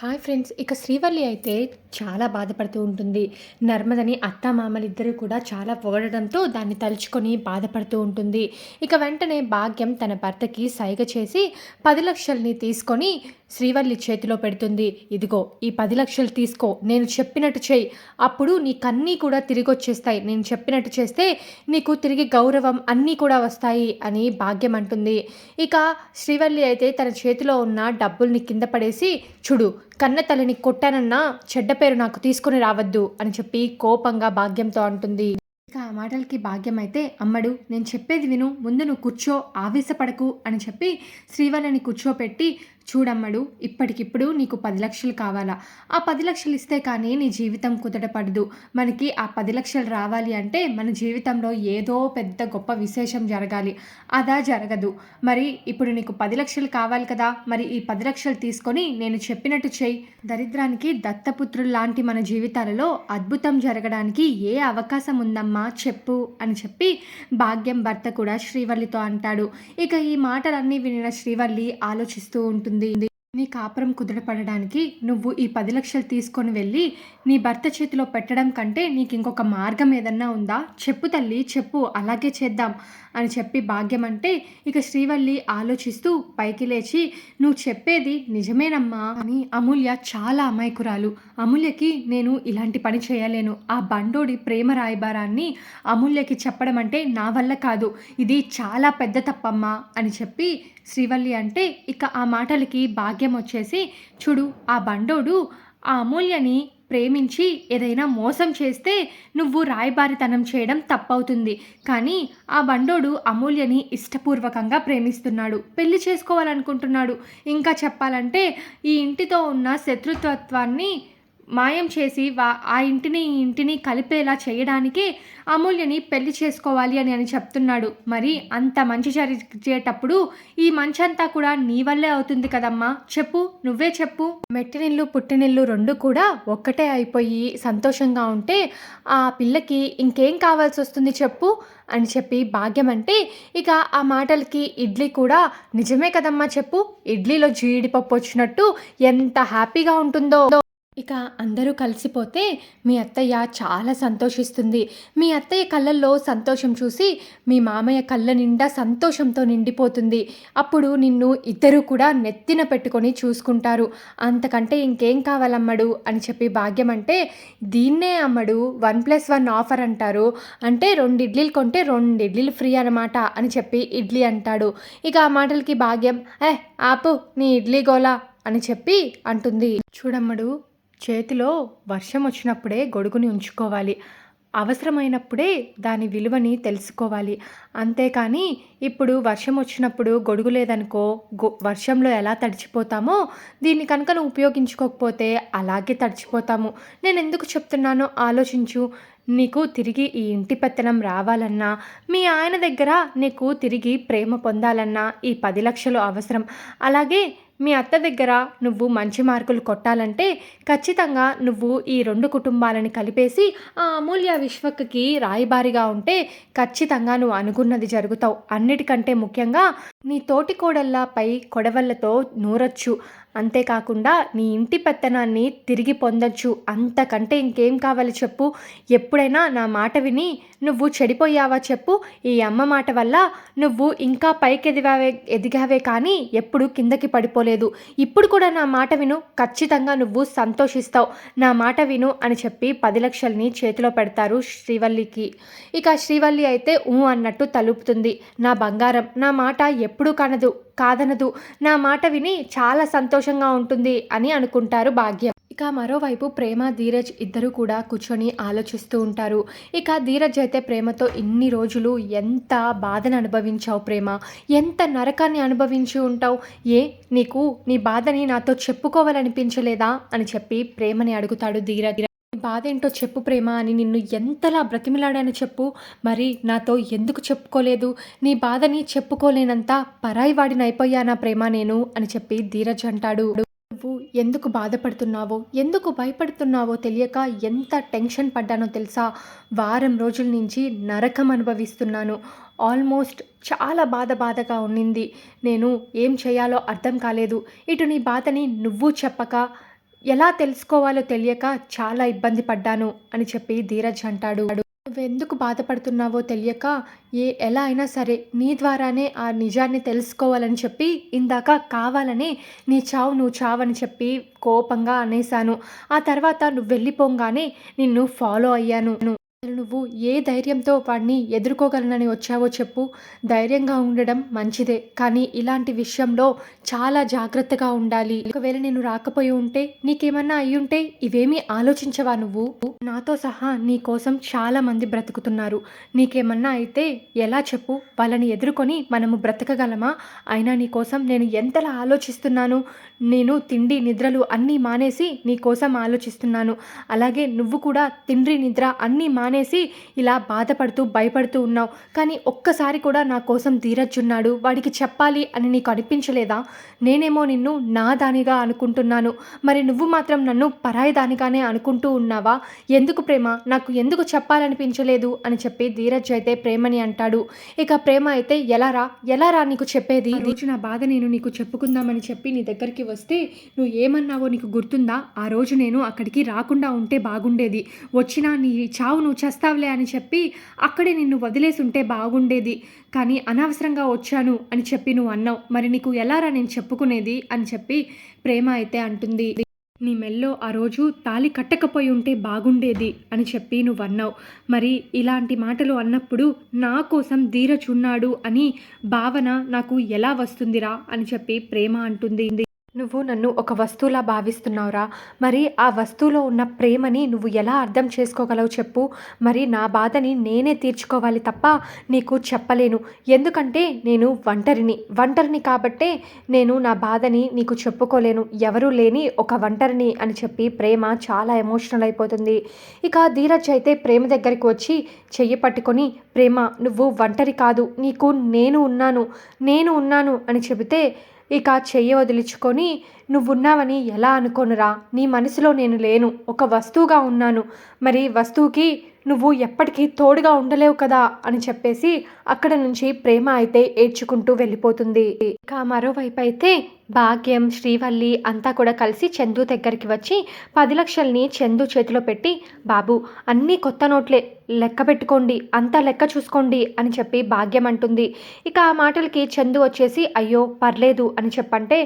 Hi friends ఇక శ్రీవల్లి అయితే చాలా బాధపడుతూ ఉంటుంది. నర్మదని అత్త మామలిద్దరూ కూడా చాలా పొగడడంతో దాన్ని తలుచుకొని బాధపడుతూ ఉంటుంది. ఇక వెంటనే భాగ్యం తన భర్తకి సైగ చేసి పది లక్షల్ని తీసుకొని శ్రీవల్లి చేతిలో పెడుతుంది. ఇదిగో ఈ పది లక్షలు తీసుకో. నేను చెప్పినట్టు చేయి. అప్పుడు నీకన్నీ కూడా తిరిగి వచ్చేస్తాయి నేను చెప్పినట్టు చేస్తే నీకు తిరిగి గౌరవం అన్నీ కూడా వస్తాయి అని భాగ్యం అంటుంది. ఇక శ్రీవల్లి అయితే తన చేతిలో ఉన్న డబ్బుల్ని కింద పడేసి చూడు కన్న తల్లిని కొట్టానన్నా చెడ్డ పేరు నాకు తీసుకుని రావద్దు అని చెప్పి కోపంగా భాగ్యంతో అంటుంది. ఇక ఆ మాటలకి భాగ్యం అయితే అమ్మడు నేను చెప్పేది విను. ముందు నువ్వు కూర్చో ఆవేశపడకు అని చెప్పి శ్రీవల్లిని కూర్చోపెట్టి చూడమ్మడు ఇప్పటికిప్పుడు నీకు పది లక్షలు కావాలా? ఆ పది లక్షలు ఇస్తే కానీ నీ జీవితం కుదటపడదు మనకి ఆ పది లక్షలు రావాలి అంటే మన జీవితంలో ఏదో పెద్ద గొప్ప విశేషం జరగాలి. అదా జరగదు. మరి ఇప్పుడు నీకు పది లక్షలు కావాలి కదా? మరి ఈ పది లక్షలు తీసుకొని నేను చెప్పినట్టు చేయి దరిద్రానికి దత్తపుత్రులు లాంటి మన జీవితాలలో అద్భుతం జరగడానికి ఏ అవకాశం ఉందమ్మా? చెప్పు అని చెప్పి భాగ్యం భర్త కూడా శ్రీవల్లితో అంటాడు. ఇక ఈ మాటలన్నీ వినిన శ్రీవల్లి ఆలోచిస్తూ ఉంటుంది ఉంటుంది నీ కాపురం కుదుటపడడానికి నువ్వు ఈ పది లక్షలు తీసుకొని వెళ్ళి నీ భర్త చేతిలో పెట్టడం కంటే నీకు ఇంకొక మార్గం ఏదన్నా ఉందా? చెప్పు తల్లి చెప్పు అలాగే చేద్దాం అని చెప్పి భాగ్యం అంటే ఇక శ్రీవల్లి ఆలోచిస్తూ పైకి లేచి నువ్వు చెప్పేది నిజమేనమ్మా అని అమూల్య చాలా అమాయకురాలు. అమూల్యకి నేను ఇలాంటి పని చేయలేను. ఆ బండోడి ప్రేమ రాయబారాన్ని అమూల్యకి చెప్పడం అంటే నా వల్ల కాదు. ఇది చాలా పెద్ద తప్పమ్మా అని చెప్పి శ్రీవల్లి అంటే ఇక ఆ మాటలకి భాగ్యం వచ్చేసి చూడు ఆ బండోడు ఆ అమూల్యని ప్రేమించి ఏదైనా మోసం చేస్తే నువ్వు రాయబారితనం చేయడం తప్పవుతుంది. కానీ ఆ బండోడు అమూల్యని ఇష్టపూర్వకంగా ప్రేమిస్తున్నాడు. పెళ్ళి చేసుకోవాలనుకుంటున్నాడు. ఇంకా చెప్పాలంటే ఈ ఇంటితో ఉన్న శత్రుత్వాన్ని మాయం చేసి వా ఆ ఇంటిని ఈ ఇంటిని కలిపేలా చేయడానికి అమూల్యని పెళ్ళి చేసుకోవాలి అని అని చెప్తున్నాడు. మరి అంత మంచి జరిగేటప్పుడు ఈ మంచంతా కూడా నీ వల్లే అవుతుంది కదమ్మా. చెప్పు నువ్వే చెప్పు. మెట్టినిల్లు పుట్టినిల్లు రెండు కూడా ఒక్కటే అయిపోయి సంతోషంగా ఉంటే ఆ పిల్లకి ఇంకేం కావాల్సి వస్తుంది చెప్పు అని చెప్పి భాగ్యం అంటే ఇక ఆ మాటలకి ఇడ్లీ కూడా నిజమే కదమ్మా చెప్పు. ఇడ్లీలో జీడిపప్పు వచ్చినట్టు ఎంత హ్యాపీగా ఉంటుందో. ఇక అందరూ కలిసిపోతే మీ అత్తయ్య చాలా సంతోషిస్తుంది. మీ అత్తయ్య కళ్ళల్లో సంతోషం చూసి మీ మామయ్య కళ్ళ నిండా సంతోషంతో నిండిపోతుంది. అప్పుడు నిన్ను ఇద్దరు కూడా నెత్తిన పెట్టుకొని చూసుకుంటారు. అంతకంటే ఇంకేం కావాలమ్మడు? అని చెప్పి భాగ్యం అంటే దీన్నే అమ్మడు వన్ ప్లస్ వన్ ఆఫర్ అంటారు. అంటే రెండు ఇడ్లీలు కొంటే రెండు ఇడ్లీలు ఫ్రీ అనమాట అని చెప్పి ఇడ్లీ అంటాడు. ఇక ఆ మాటలకి భాగ్యం ఏ ఆపు నీ ఇడ్లీ గోలా అని చెప్పి అంటుంది. చూడమ్మడు చేతిలో వర్షం వచ్చినప్పుడే గొడుగుని ఉంచుకోవాలి. అవసరమైనప్పుడే దాని విలువని తెలుసుకోవాలి. అంతేకాని ఇప్పుడు వర్షం వచ్చినప్పుడు గొడుగు లేదనుకో గొ వర్షంలో ఎలా తడిచిపోతామో దీన్ని కనుక నువ్వు ఉపయోగించుకోకపోతే అలాగే తడిచిపోతాము. నేను ఎందుకు చెప్తున్నానో ఆలోచించు. నీకు తిరిగి ఈ ఇంటి పెత్తనం రావాలన్నా మీ ఆయన దగ్గర నీకు తిరిగి ప్రేమ పొందాలన్నా ఈ పది లక్షలు అవసరం. అలాగే మీ అత్త దగ్గర నువ్వు మంచి మార్కులు కొట్టాలంటే ఖచ్చితంగా నువ్వు ఈ రెండు కుటుంబాలని కలిపేసి ఆ అమూల్య విశ్వక్కి రాయబారిగా ఉంటే ఖచ్చితంగా నువ్వు అనుకున్నది జరుగుతావు. అన్నిటికంటే ముఖ్యంగా నీ తోటి కోడళ్ళపై కొడవళ్ళతో నూరొచ్చు. అంతేకాకుండా నీ ఇంటి పెత్తనాన్ని తిరిగి పొందొచ్చు. అంతకంటే ఇంకేం కావాలి చెప్పు. ఎప్పుడైనా నా మాట విని నువ్వు చెడిపోయావా చెప్పు. ఈ అమ్మ మాట వల్ల నువ్వు ఇంకా పైకి ఎదిగావే ఎదిగావే కానీ ఎప్పుడు కిందకి పడిపోలేదు. ఇప్పుడు కూడా నా మాట విను. ఖచ్చితంగా నువ్వు సంతోషిస్తావు. నా మాట విను అని చెప్పి పది లక్షల్ని చేతిలో పెడతారు శ్రీవల్లికి. ఇక శ్రీవల్లి అయితే ఊ అన్నట్టు తలుపుతుంది. నా బంగారం నా మాట ఎప్పుడూ కనదు కాదనదు. నా మాట విని చాలా సంతోషంగా ఉంటుంది అని అనుకుంటారు భాగ్యం. ఇక మరోవైపు ప్రేమ ధీరజ్ ఇద్దరు కూడా కూర్చొని ఆలోచిస్తూ ఉంటారు. ఇక ధీరజ్ అయితే ప్రేమతో ఇన్ని రోజులు ఎంత బాధను అనుభవించావు ప్రేమ? ఎంత నరకాన్ని అనుభవించి ఉంటావు? ఏ నీకు నీ బాధని నాతో చెప్పుకోవాలనిపించలేదా? అని చెప్పి ప్రేమని అడుగుతాడు ధీరజ్. బాధ ఏంటో చెప్పు ప్రేమ అని నిన్ను ఎంతలా బ్రతిమిలాడాను చెప్పు. మరి నాతో ఎందుకు చెప్పుకోలేదు? నీ బాధని చెప్పుకోలేనంత పరాయి వాడిని అయిపోయానా ప్రేమ నేను? అని చెప్పి ధీరజ్ అంటాడు. నువ్వు ఎందుకు బాధపడుతున్నావో ఎందుకు భయపడుతున్నావో తెలియక ఎంత టెన్షన్ పడ్డానో తెలుసా? వారం రోజుల నుంచి నరకం అనుభవిస్తున్నాను. ఆల్మోస్ట్ చాలా బాధ బాధగా ఉండింది. నేను ఏం చేయాలో అర్థం కాలేదు. ఇటు నీ బాధని నువ్వు చెప్పక ఎలా తెలుసుకోవాలో తెలియక చాలా ఇబ్బంది పడ్డాను అని చెప్పి ధీరజ్ అంటాడు. నువ్వెందుకు బాధపడుతున్నావో తెలియక ఏ ఎలా అయినా సరే నీ ద్వారానే ఆ నిజాన్ని తెలుసుకోవాలని చెప్పి ఇందాక కావాలని నీ చావు నువ్వు చావని చెప్పి కోపంగా అనేశాను. ఆ తర్వాత నువ్వు వెళ్ళిపోగానే నిన్ను ఫాలో అయ్యాను. అసలు నువ్వు ఏ ధైర్యంతో వాడిని ఎదుర్కోగలనని వచ్చావో చెప్పు. ధైర్యంగా ఉండడం మంచిదే కానీ ఇలాంటి విషయంలో చాలా జాగ్రత్తగా ఉండాలి. ఒకవేళ నేను రాకపోయి ఉంటే నీకేమన్నా అయ్యుంటే ఇవేమీ ఆలోచించవా నువ్వు? నాతో సహా నీ కోసం చాలా మంది బ్రతుకుతున్నారు. నీకేమన్నా అయితే ఎలా చెప్పు? వాళ్ళని ఎదుర్కొని మనము బ్రతకగలమా? అయినా నీ కోసం నేను ఎంతలా ఆలోచిస్తున్నాను? నేను తిండి నిద్రలు అన్నీ మానేసి నీ కోసం ఆలోచిస్తున్నాను. అలాగే నువ్వు కూడా తిండి నిద్ర అన్నీ మానేసి ఇలా బాధపడుతూ భయపడుతూ ఉన్నావు. కానీ ఒక్కసారి కూడా నా కోసం ధీరజ్జున్నాడు. వాడికి చెప్పాలి అని నీకు అనిపించలేదా? నేనేమో నిన్ను నా దానిగా అనుకుంటున్నాను. మరి నువ్వు మాత్రం నన్ను పరాయి దానిగానే అనుకుంటూ ఉన్నావా? ఎందుకు ప్రేమ? నాకు ఎందుకు చెప్పాలనిపించలేదు? అని చెప్పి ధీరజ్ అయితే ప్రేమని అంటాడు. ఇక ప్రేమ అయితే ఎలా రా? ఎలా రా నీకు చెప్పేది? ఈ రోజు నా బాధ నేను నీకు చెప్పుకుందామని చెప్పి నీ దగ్గరికి వస్తే నువ్వు ఏమన్నావో నీకు గుర్తుందా? ఆ రోజు నేను అక్కడికి రాకుండా ఉంటే బాగుండేది. వచ్చినా నీ చావు నువ్వు చేస్తావులే అని చెప్పి అక్కడే నిన్ను వదిలేసి ఉంటే బాగుండేది. కానీ అనవసరంగా వచ్చాను అని చెప్పి నువ్వు అన్నావు. మరి నీకు ఎలారా నేను చెప్పుకునేది? అని చెప్పి ప్రేమ అయితే అంటుంది. నీ మెల్లో ఆ రోజు తాలి కట్టకపోయి ఉంటే బాగుండేది అని చెప్పి నువ్వు అన్నావు. మరి ఇలాంటి మాటలు అన్నప్పుడు నా కోసం ధీరచున్నాడు అని భావన నాకు ఎలా వస్తుందిరా అని చెప్పి ప్రేమ అంటుంది. నువ్వు నన్ను ఒక వస్తువులా భావిస్తున్నావురా. మరి ఆ వస్తువులో ఉన్న ప్రేమని నువ్వు ఎలా అర్థం చేసుకోగలవు చెప్పు. మరి నా బాధని నేనే తీర్చుకోవాలి తప్ప నీకు చెప్పలేను. ఎందుకంటే నేను ఒంటరిని. ఒంటరిని కాబట్టే నేను నా బాధని నీకు చెప్పుకోలేను. ఎవరూ లేని ఒక ఒంటరిని అని చెప్పి ప్రేమ చాలా ఎమోషనల్ అయిపోతుంది. ఇక ధీరజ్ అయితే ప్రేమ దగ్గరికి వచ్చి చెయ్యి పట్టుకొని ప్రేమ నువ్వు ఒంటరి కాదు. నీకు నేను ఉన్నాను. నేను ఉన్నాను అని చెబితే ఇక చెయ్యి వదిలించుకొని నువ్వున్నావని ఎలా అనుకోనురా? నీ మనసులో నేను లేను. ఒక వస్తువుగా ఉన్నాను. మరి వస్తువుకి నువ్వు ఎప్పటికీ తోడుగా ఉండలేవు కదా అని చెప్పేసి అక్కడ నుంచి ప్రేమ అయితే ఏడ్చుకుంటూ వెళ్ళిపోతుంది. ఇక మరోవైపు అయితే భాగ్యం శ్రీవల్లి అంతా కూడా కలిసి చందు దగ్గరికి వచ్చి పది లక్షల్ని చందు చేతిలో పెట్టి బాబు అన్నీ కొత్త నోట్లే లెక్క పెట్టుకోండి అంతా లెక్క చూసుకోండి అని చెప్పి భాగ్యం అంటుంది. ఇక ఆ మాటలకి చందు వచ్చేసి అయ్యో పర్లేదు అని చెప్పంటే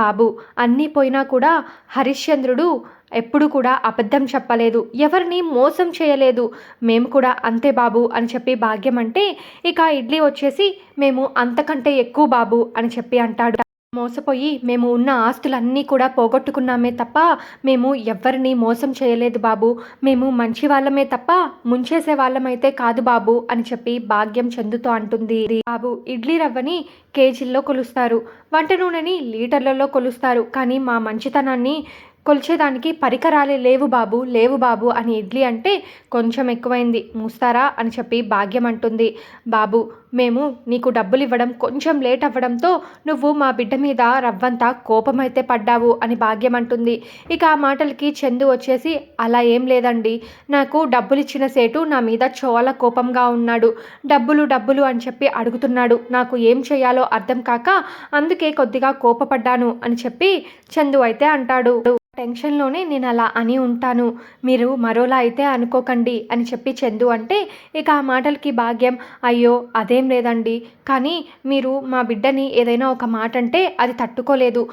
బాబు అన్నీ పోయినా కూడా హరిశ్చంద్రుడు ఎప్పుడు కూడా అబద్ధం చెప్పలేదు. ఎవరిని మోసం చేయలేదు. మేము కూడా అంతే బాబు అని చెప్పి భాగ్యం అంటే ఇక ఇడ్లీ వచ్చేసి మేము అంతకంటే ఎక్కువ బాబు అని చెప్పి అంటాడు. మోసపోయి మేము ఉన్న ఆస్తులన్నీ కూడా పోగొట్టుకున్నామే తప్ప మేము ఎవ్వరిని మోసం చేయలేదు బాబు. మేము మంచి వాళ్ళమే తప్ప ముంచేసే వాళ్ళమైతే కాదు బాబు అని చెప్పి భాగ్యం చెందుతూ అంటుంది. బాబు ఇడ్లీ రవ్వని కేజీల్లో కొలుస్తారు. వంట నూనెని లీటర్లలో కొలుస్తారు. కానీ మా మంచితనాన్ని కొలిచేదానికి పరికరాలే లేవు బాబు లేవు బాబు అని ఇడ్లీ అంటే కొంచెం ఎక్కువైంది. మూస్తారా అని చెప్పి భాగ్యం అంటుంది బాబు మేము నీకు డబ్బులు ఇవ్వడం కొంచెం లేట్ అవ్వడంతో నువ్వు మా బిడ్డ మీద రవ్వంతా కోపమైతే పడ్డావు అని భాగ్యం అంటుంది ఇక ఆ మాటలకి చందు వచ్చేసి అలా ఏం లేదండి. నాకు డబ్బులు ఇచ్చిన సేటు నా మీద చాలా కోపంగా ఉన్నాడు. డబ్బులు డబ్బులు అని చెప్పి అడుగుతున్నాడు. నాకు ఏం చేయాలో అర్థం కాక అందుకే కొద్దిగా కోపపడ్డాను అని చెప్పి చందు అయితే అంటాడు. టెన్షన్లోనే నేను అలా అని ఉంటాను. మీరు మరోలా అయితే అనుకోకండి అని చెప్పి చందు అంటే ఇక ఆ మాటలకి భాగ్యం అయ్యో అదే లేదండి. కానీ మీరు మా బిడ్డని ఏదైనా ఒక మాట అంటే అది తట్టుకోలేదు.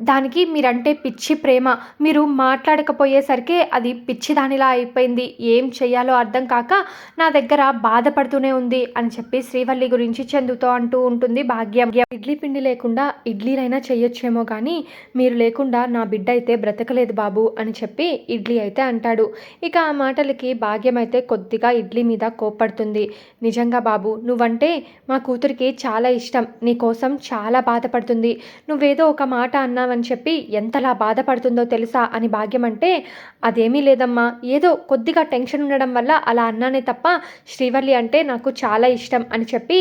దానికి మీరంటే పిచ్చి ప్రేమ. మీరు మాట్లాడకపోయేసరికి అది పిచ్చి దానిలా అయిపోయింది. ఏం చేయాలో అర్థం కాక నా దగ్గర బాధపడుతూనే ఉంది అని చెప్పి శ్రీవల్లి గురించి చెందుతో అంటూ ఉంటుంది భాగ్యం. ఇడ్లీ పిండి లేకుండా ఇడ్లీనైనా చేయొచ్చేమో కానీ మీరు లేకుండా నా బిడ్డ అయితే బ్రతకలేదు బాబు అని చెప్పి ఇడ్లీ అయితే అంటాడు. ఇక ఆ మాటలకి భాగ్యం అయితే కొద్దిగా ఇడ్లీ మీద కోప్పడుతుంది. నిజంగా బాబు నువ్వంటే మా కూతురికి చాలా ఇష్టం. నీ కోసం చాలా బాధపడుతుంది. నువ్వేదో ఒక మాట అన్నా అని చెప్పి ఎంతలా బాధపడుతుందో తెలుసా అని భాగ్యం అంటే అదేమీ లేదమ్మా. ఏదో కొద్దిగా టెన్షన్ ఉండడం వల్ల అలా అన్నానే తప్ప శ్రీవల్లి అంటే నాకు చాలా ఇష్టం అని చెప్పి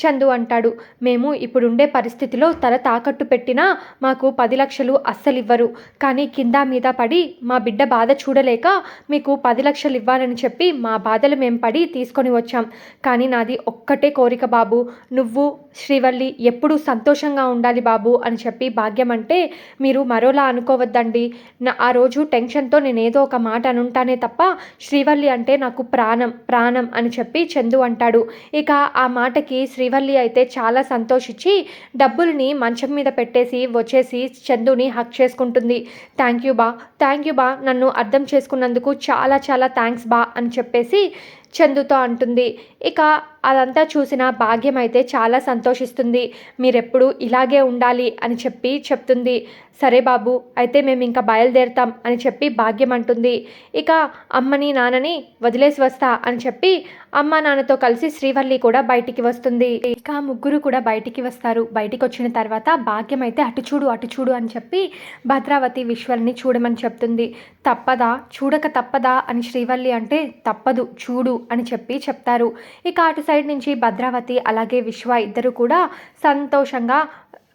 చందు అంటాడు. మేము ఇప్పుడుండే పరిస్థితిలో తల తాకట్టు పెట్టినా మాకు పది లక్షలు అస్సలు ఇవ్వరు కానీ కింద మీద పడి మా బిడ్డ బాధ చూడలేక మీకు పది లక్షలు ఇవ్వాలని చెప్పి మా బాధలు మేము పడి తీసుకొని వచ్చాం. కానీ నాది ఒక్కటే కోరిక బాబు. నువ్వు శ్రీవల్లి ఎప్పుడూ సంతోషంగా ఉండాలి బాబు అని చెప్పి భాగ్యం అంటే మీరు మరోలా అనుకోవద్దండి. నా ఆ రోజు టెన్షన్తో నేను ఏదో ఒక మాట అనుంటానే తప్ప శ్రీవల్లి అంటే నాకు ప్రాణం ప్రాణం అని చెప్పి చందు అంటాడు. ఇక ఆ మాటకి శ్రీవల్లి అయితే చాలా సంతోషించి డబ్బుల్ని మంచం మీద పెట్టేసి వచ్చేసి చందుని హక్ చేసుకుంటుంది. థ్యాంక్ యూ బా థ్యాంక్ యూ బా నన్ను అర్థం చేసుకున్నందుకు చాలా చాలా థ్యాంక్స్ బా అని చెప్పేసి చందుతో అంటుంది. ఇక అదంతా చూసిన భాగ్యం అయితే చాలా సంతోషిస్తుంది. మీరెప్పుడు ఇలాగే ఉండాలి అని చెప్పి చెప్తుంది. సరే బాబు అయితే మేము ఇంకా బయలుదేరుతాం అని చెప్పి భాగ్యం అంటుంది ఇక అమ్మని నాన్నని వదిలేసి వస్తా అని చెప్పి అమ్మ నాన్నతో కలిసి శ్రీవల్లి కూడా బయటికి వస్తుంది. ఇక ముగ్గురు కూడా బయటికి వస్తారు. బయటికి వచ్చిన తర్వాత భాగ్యం అయితే అటు చూడు అటు చూడు అని చెప్పి భద్రావతి విశ్వల్ని చూడమని చెప్తుంది. తప్పదా? చూడక తప్పదా? అని శ్రీవల్లి అంటే తప్పదు చూడు అని చెప్పి చెప్తారు. ఇక అటు సైడ్ నుంచి భద్రావతి అలాగే విశ్వ ఇద్దరు కూడా సంతోషంగా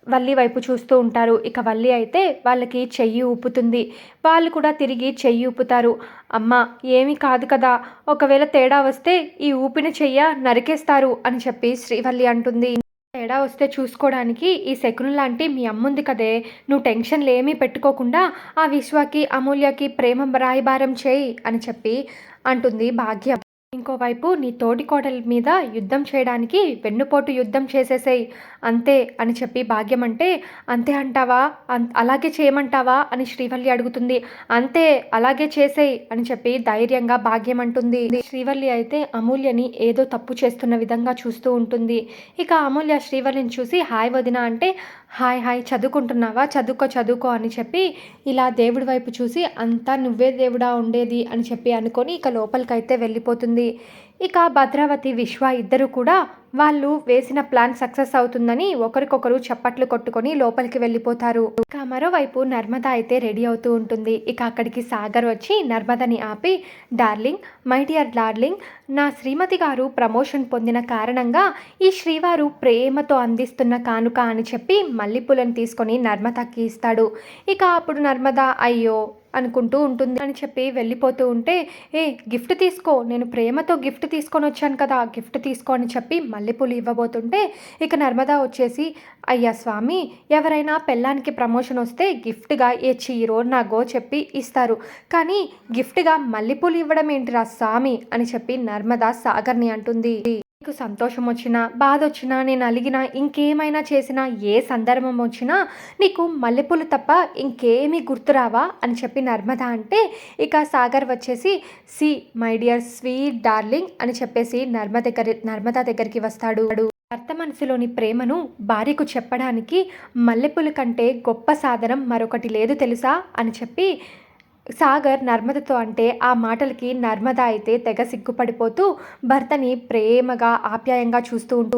వల్లి వైపు చూస్తూ ఉంటారు. ఇక వల్లి అయితే వాళ్ళకి చెయ్యి ఊపుతుంది. వాళ్ళు కూడా తిరిగి చెయ్యి ఊపుతారు. అమ్మ ఏమీ కాదు కదా. ఒకవేళ తేడా వస్తే ఈ ఊపిన చెయ్య నరికేస్తారు అని చెప్పి శ్రీవల్లి అంటుంది. తేడా వస్తే చూసుకోవడానికి ఈ శకును లాంటి మీ అమ్ముంది కదే. నువ్వు టెన్షన్లు ఏమీ పెట్టుకోకుండా ఆ విశ్వకి అమూల్యకి ప్రేమ రాయబారం చేయి అని చెప్పి అంటుంది భాగ్యం. ఇంకోవైపు నీ తోటి కోడల మీద యుద్ధం చేయడానికి వెన్నుపోటు యుద్ధం చేసేసేయి. అంతే అని చెప్పి భాగ్యం అంటే అంతే అంటావా? అలాగే చేయమంటావా? అని శ్రీవల్లి అడుగుతుంది. అంతే అలాగే చేసేయి అని చెప్పి ధైర్యంగా భాగ్యం అంటుంది. శ్రీవల్లి అయితే అమూల్యని ఏదో తప్పు చేస్తున్న విధంగా చూస్తూ ఉంటుంది. ఇక అమూల్య శ్రీవల్లిని చూసి హాయ్ వదిన అంటే హాయ్ హాయ్ చదువుకుంటున్నావా? చదువుకో చదువుకో అని చెప్పి ఇలా దేవుడి వైపు చూసి అంతా నువ్వే దేవుడా ఉండేది అని చెప్పి అనుకొని ఇక లోపలికైతే వెళ్ళిపోతుంది. ఇక భద్రావతి విశ్వ ఇద్దరు కూడా వాళ్ళు వేసిన ప్లాన్ సక్సెస్ అవుతుందని ఒకరికొకరు చప్పట్లు కొట్టుకొని లోపలికి వెళ్ళిపోతారు. ఇక మరోవైపు నర్మద అయితే రెడీ అవుతూ ఉంటుంది. ఇక అక్కడికి సాగర్ వచ్చి నర్మదని ఆపి డార్లింగ్ మై డియర్ డార్లింగ్ నా శ్రీమతి గారు ప్రమోషన్ పొందిన కారణంగా ఈ శ్రీవారు ప్రేమతో అందిస్తున్న కానుక అని చెప్పి మల్లెపూలను తీసుకొని నర్మదకి ఇస్తాడు. ఇక అప్పుడు నర్మద అయ్యో అనుకుంటూ ఉంటుంది అని చెప్పి వెళ్ళిపోతూ ఉంటే ఏ గిఫ్ట్ తీసుకో నేను ప్రేమతో గిఫ్ట్ తీసుకొని వచ్చాను కదా గిఫ్ట్ తీసుకో అని చెప్పి మల్లెపూలు ఇవ్వబోతుంటే ఇక నర్మదా వచ్చేసి అయ్యా స్వామి ఎవరైనా పెళ్ళానికి ప్రమోషన్ వస్తే గిఫ్ట్గా ఏ చీరో నాగో చెప్పి ఇస్తారు. కానీ గిఫ్ట్గా మల్లెపూలు ఇవ్వడం ఏంటిరా స్వామి? అని చెప్పి నర్మదా సాగర్ని అంటుంది. సంతోషం వచ్చినా బాధ వచ్చినా నేను అలిగినా ఇంకేమైనా చేసినా ఏ సందర్భం వచ్చినా నీకు మల్లెపూలు తప్ప ఇంకేమీ గుర్తురావా అని చెప్పి నర్మద అంటే ఇక సాగర్ వచ్చేసి see my dear sweet darling అని చెప్పేసి నర్మ దగ్గర నర్మదా దగ్గరికి వస్తాడు. భర్త మనసులోని ప్రేమను భార్యకు చెప్పడానికి మల్లెపూల కంటే గొప్ప సాధనం మరొకటి లేదు తెలుసా? అని చెప్పి సాగర్ నర్మదతో అంటే ఆ మాటలకి నర్మద అయితే తెగ సిగ్గుపడిపోతూ భర్తని ప్రేమగా ఆప్యాయంగా చూస్తూ ఉంటూ